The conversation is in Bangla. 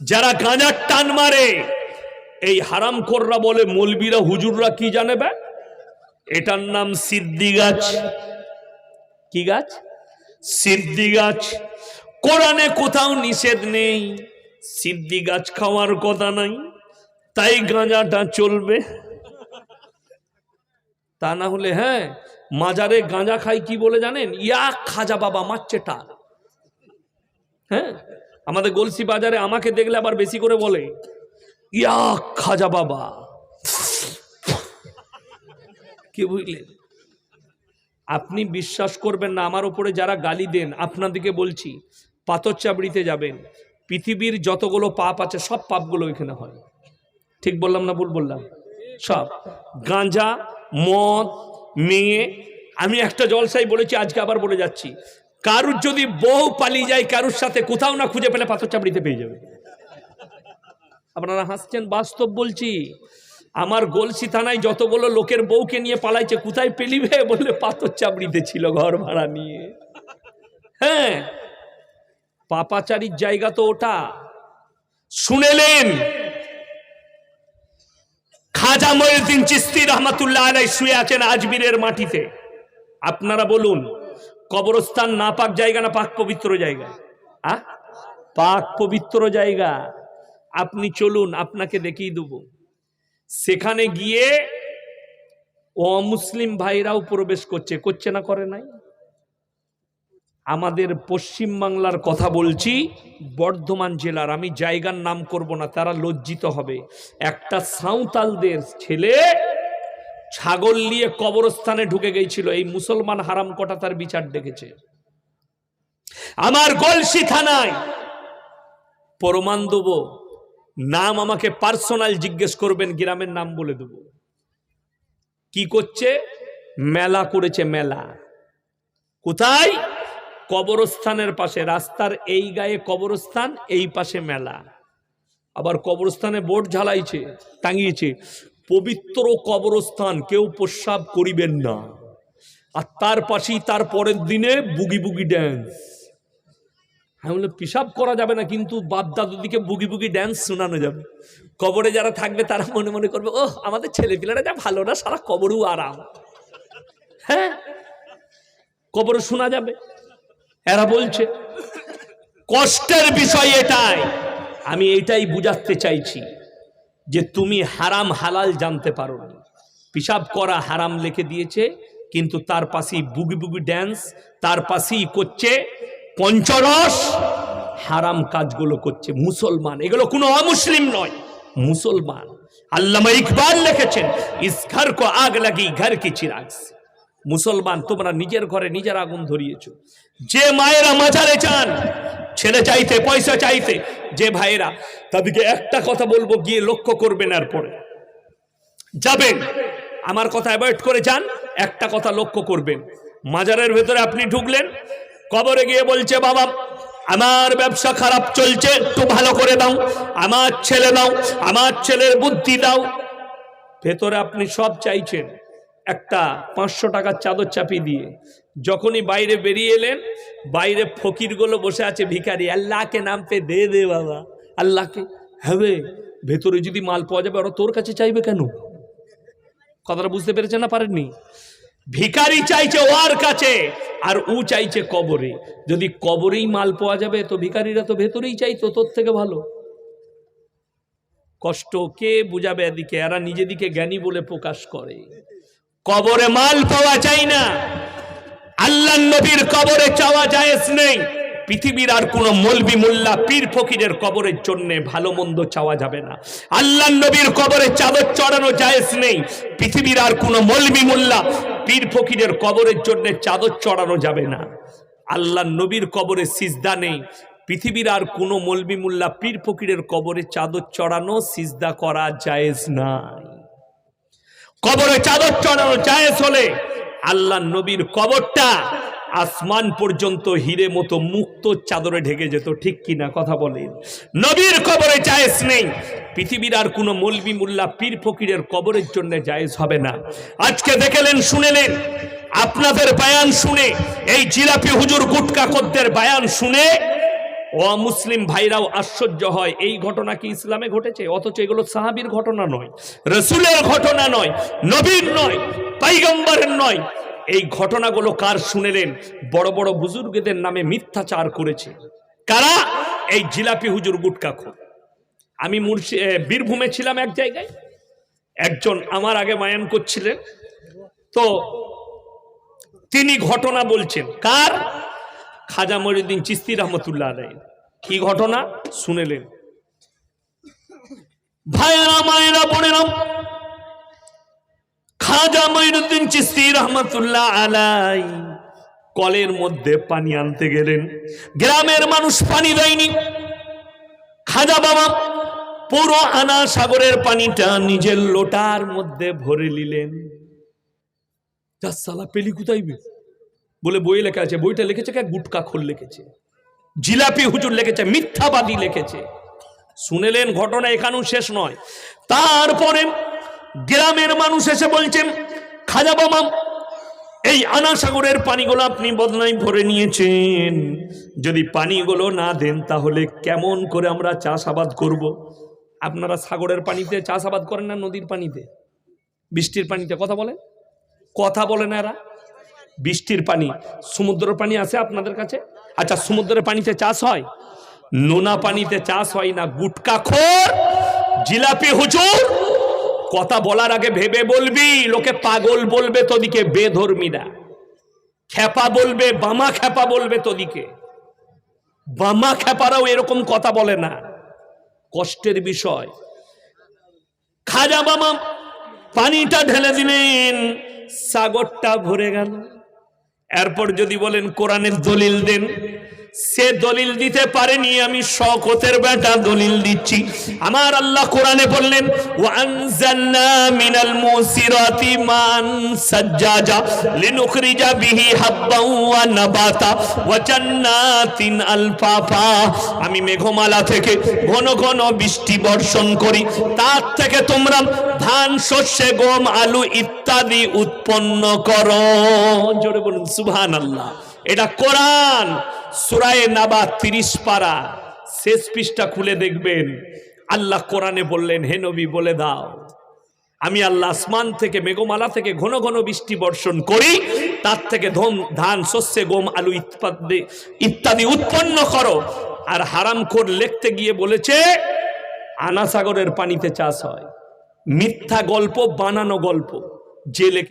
যারা গাঁজার টান মারে, এই হারাম কররা বলে মলবিরা, হুজুররা কি জানে বে এটার নাম সিদ্ধি গাছ। কি গাছ? সিদ্ধি গাছ। কোরআনে কোথাও নিষেধ নেই। সিদ্ধি গাছ খাওয়ার কথা নাই। তাই গাঁজাটা চলবে। তা না হলে হ্যাঁ মাজারে গাঁজা খাই কি বলে জানেন? ইয়া খাজা বাবা, মারছে টান। হ্যাঁ? আমাদের গলসি বাজারে আমাকে দেখলে আবার বেশি করে বলে, ইয়া খাজা বাবা। কি বুঝলেন? আপনি বিশ্বাস করবেন না, আমার উপরে যারা গালি দেন, আপনাদেরকে বলছি, পাথর চাবড়িতে যাবেন, পৃথিবীর যতগুলো পাপ আছে, সব পাপগুলো এখানে হয়। ঠিক বললাম না ভুল বললাম? সব। গাঁজা, মদ, মেয়ে, আমি একটা জলসাই বলেছি, আজকে আবার বলে যাচ্ছি। কারুর যদি বউ পালিয়ে যায়, কারুর সাথে কোথাও না খুঁজে পেলে পাথর চাবড়িতে পেয়ে যাবে। আপনারা হাসছেন, বাস্তব বলছি। আমার গলসি থানায় যতগুলো লোকের বউকে নিয়ে পালাইছে, কোথায় পেলিবে বললে পাথর চাবড়িতে ছিল ঘর ভাড়া নিয়ে। হ্যাঁ পাপাচারির জায়গা তো ওটা। শুনেলেন খাজা মহিউদ্দিন চিস্তি রহমাতুল্লাহ আলাই শুয়ে আছেন আজমিরের মাটিতে। আপনারা বলুন কবরস্থান না পাক জায়গা না পাক পবিত্র জায়গা? আ? পাক পবিত্র জায়গা। আপনি চলুন, আপনাকে দেখিয়ে দেবো। সেখানে গিয়ে অমুসলিম ভাইরাও প্রবেশ করছে। করছে না, করে নাই? আমাদের পশ্চিম বাংলার কথা বলছি, বর্ধমান জেলার। আমি জায়গার নাম করব না, তারা লজ্জিত হবে। একটা সাঁওতালদের ছেলে ছাগল নিয়ে কবরস্থানে ঢুকে গেছিল এই মুসলমান হারাম কটা তার বিচার ডেকেছে। আমার গলসি থানায় প্রমাণ দেবো। নাম আমাকে পার্সোনাল জিজ্ঞেস করবেন, গ্রামের নাম বলে দেব। কি করছে? মেলা করেছে, মেলা। কোথায়? কবরস্থানের পাশে। রাস্তার এই গায়ে কবরস্থান, এই পাশে মেলা। আবার কবরস্থানে বোর্ড ঝালাইছে, টাঙিয়েছে। পবিত্র কবরস্থান, কেউ প্রস্রাব করিবেন না। আর তার পাশেই তার পরের দিনে বুগি বুগি ড্যান্স আমি বললাম, পিসাব করা যাবে না, কিন্তু বাপ দাদুদিকে বুগি বুগি ড্যান্স শোনানো যাবে। কবরে যারা থাকবে, তারা মনে মনে করবে ও আমাদের ছেলেপিলারা যা ভালো না, সারা কবরও আরাম। হ্যাঁ কবরে শোনা যাবে। এরা বলছে, কষ্টের বিষয় এটাই। আমি এটাই বুঝাতে চাইছি। যে তুমি হারাম হালাল জানতে পারো পিসাব করা হারাম লিখে দিয়েছে, কিন্তু তার পাশেই বুগি বুগি ড্যান্স তার পাশেই করছে পঞ্চরস। হারাম কাজগুলো করছে মুসলমান। এগুলো কোনো অমুসলিম নয়, মুসলমান। আল্লামা ইকবাল লিখেছেন, ইস ঘর কো আগ লাগি, ঘর কি চিরাগ মুসলমান, তোমরা নিজের ঘরে নিজের আগুন ধরিয়েছো। যে মায়েরা মাজারে চান ছেলে চাইতে, পয়সা চাইতে যে ভাইয়েরা, তাদেরকে একটা কথা বলব, গিয়ে লক্ষ্য করবেন আর পরে যাবেন। আমার কথা অ্যাভয়েড করে যান, একটা কথা লক্ষ্য করবেন। মাজারের ভেতরে আপনি ঢুকলেন, কবরে গিয়ে বলছে, বাবা, আমার ব্যবসা খারাপ চলছে, একটু ভালো করে দাও, আমার ছেলে দাও, আমার ছেলের বুদ্ধি দাও। ভেতরে আপনি সব চাইছেন, একটা পাঁচশো টাকার চাদর চাপিয়ে দিয়ে। যখনই বাইরে বেরিয়ে এলেন, বাইরে ফকিরগুলো বসে আছে, ভিখারি, আল্লাহকে নাম পে দে দে বাবা। আল্লাহকে হবে ভেতরে যদি মাল পাওয়া যাবে, ওরা তোর কাছে চাইবে কেন? কথাটা বুঝতে পেরেছেন না পারেননি? ভিখারি চাইছে ওর কাছে, আর ও চাইছে কবরে। যদি কবরেই মাল পাওয়া যাবে, তো ভিখারিরা তো ভেতরেই চাইতো, তোর থেকে ভালো। কষ্ট কে বুঝাবে এদিকে? এরা নিজেদিকে জ্ঞানী বলে প্রকাশ করে। কবরে মাল পাওয়া যায় না। আল্লাহ নবীর কবরে চাওয়া জায়েজ নেই। পৃথিবীর আর কোন মলবি মোল্লা পীর ফকিরের কবরের জন্য ভালো মন্দ চাওয়া যাবে না। আল্লাহ নবীর কবরে চাদর চড়ানো জায়েজ নেই। পৃথিবীর আর কোন মলবি মোল্লা পীর ফকিরের কবরের জন্য চাদর চড়ানো যাবে না। আল্লাহ নবীর কবরে সিজদা নেই। পৃথিবীর আর কোনো মলবি মোল্লা পীর ফকিরের কবরে চাদর চড়ানো, সিজদা করা জায়েজ নাই। কবরে চাদর চড়ানো জায়েজ হলে আল্লাহ নবীর কবরটা আসমান পর্যন্ত হিরে মতো মুক্ত চাদরে ঢেকে যেত, ঠিক কিনা কথা বলেন। নবীর কবরে জায়েজ নেই। পৃথিবীর আর কোনো মলবি মোল্লা পীর ফকিরের কবরের জন্য জায়েজ হবে না। আজকে দেখেলেন, শুনেলেন, আপনাদের বায়ান শুনে, এই জিলাপি হুজুর গুটকা খদ্দের বায়ান শুনে অমুসলিম ভাইরাও আশ্চর্য হয়। এই ঘটনা কি ইসলামে ঘটেছে? অথচ এগুলো সাহাবির ঘটনা নয়, রসুলের ঘটনা নয়, নবীর নয় পাইগম্বরের নয়। এই ঘটনাগুলো কার শুনেলেন? বড় বড় বুজুর্গদের নামে মিথ্যাচার করেছে। কারা? এই জিলাপি হুজুর গুটকা খোর আমি মুর্শি বীরভূমে ছিলাম এক জায়গায়। একজন আমার আগে মায়ান করছিলেন। তো তিনি ঘটনা বলছেন। কার? খাজা মরিউদ্দিন চিস্তি রহমতুল্লাহ আলাই কি ঘটনা? শুনেলেন। ভাইয়েরা, মায়েরা, বোনেরা, খাজা মঈনুদ্দিন চিস্তি রহমতুল্লাহ আলাই কলের মধ্যে পানি আনতে গেলেন। গ্রামের মানুষ পানি দেয়নি। খাজা বাবা পুরো আনা সাগরের পানিটা নিজের লোটার মধ্যে ভরে নিলেন। যা সালা পেলি কোথায় বে? বলে বই লেখা আছে, বইটা লিখেছে কে? গুটকা খোল লিখেছে। জিলাপি হুজুর লিখেছে, মিথ্যাবাদী লিখেছে। শুনেলেন ঘটনা এখানেও শেষ নয়। তারপরে গ্রামের মানুষ এসে বলছেন, খাজা বাবা, এই আনাসাগরের পানিগুলো আপনি বদনাই ভরে নিয়েছেন। যদি পানিগুলো না দেন, তাহলে কেমন করে আমরা চাষাবাদ করব। আপনারা সাগরের পানিতে চাষাবাদ করেন না নদীর পানিতে? বৃষ্টির পানিতে কথা বলেন? কথা বলে না এরা। বৃষ্টির পানি, সমুদ্রের পানি আছে আপনাদের কাছে? আচ্ছা সমুদ্রের পানিতে চাষ হয়? নোনা পানিতে চাষ হয় না, গুটকা খোর, জিলাপি হুজুর? কথা বলার আগে ভেবে বলবি, লোকে পাগল বলবে তোদিকে, বেধর্মীরা। খ্যাপা বলবে, বামা খ্যাপা বলবে তোদিকে। বামা খ্যাপারাও এরকম কথা বলে না। কষ্টের বিষয়। খাজা বাবা পানিটা ঢেলে দিলেন, সাগরটা ভরে গেল। এরপর যদি বলেন, কোরআনের দলিল দেন। সে দলিল দিতে পারেনি, আমি শকতের বেটা দলিল দিচ্ছি। আমার আল্লাহ কোরআনে বললেন, ওয়ানজালনা মিনাল মুসিরাতি মান সাজ্জাজা, লিনুখরিজা বিহি হাব্বান ওয়া নাবাতা, ওয়া জান্নাতিন আলফাফা। আমি মেঘমালা থেকে ঘন ঘন বৃষ্টি বর্ষণ করি। তার থেকে তোমরা ধান শস্যে গম, আলু ইত্যাদি উৎপন্ন করো। জোরে বলুন সুবহান আল্লাহ এটা কোরআন, সুরায়ে নাবা তিরিশ পারা। শেষ পৃষ্ঠা খুলে দেখবেন। আল্লাহ কোরআনে বললেন, হে নবী, বলে দাও। আমি আল্লাহ আসমান থেকে মেঘমালা থেকে ঘন ঘন বৃষ্টি বর্ষণ করি। তার থেকে ধম, ধান, শস্যে, গম, আলু ইত্যাদি ইত্যাদি উৎপন্ন করো। আর হারাম হারামখোর লিখতে গিয়ে বলেছে, আনাসাগরের পানিতে চাষ হয়। মিথ্যা গল্প, বানানো গল্প। যে লেখে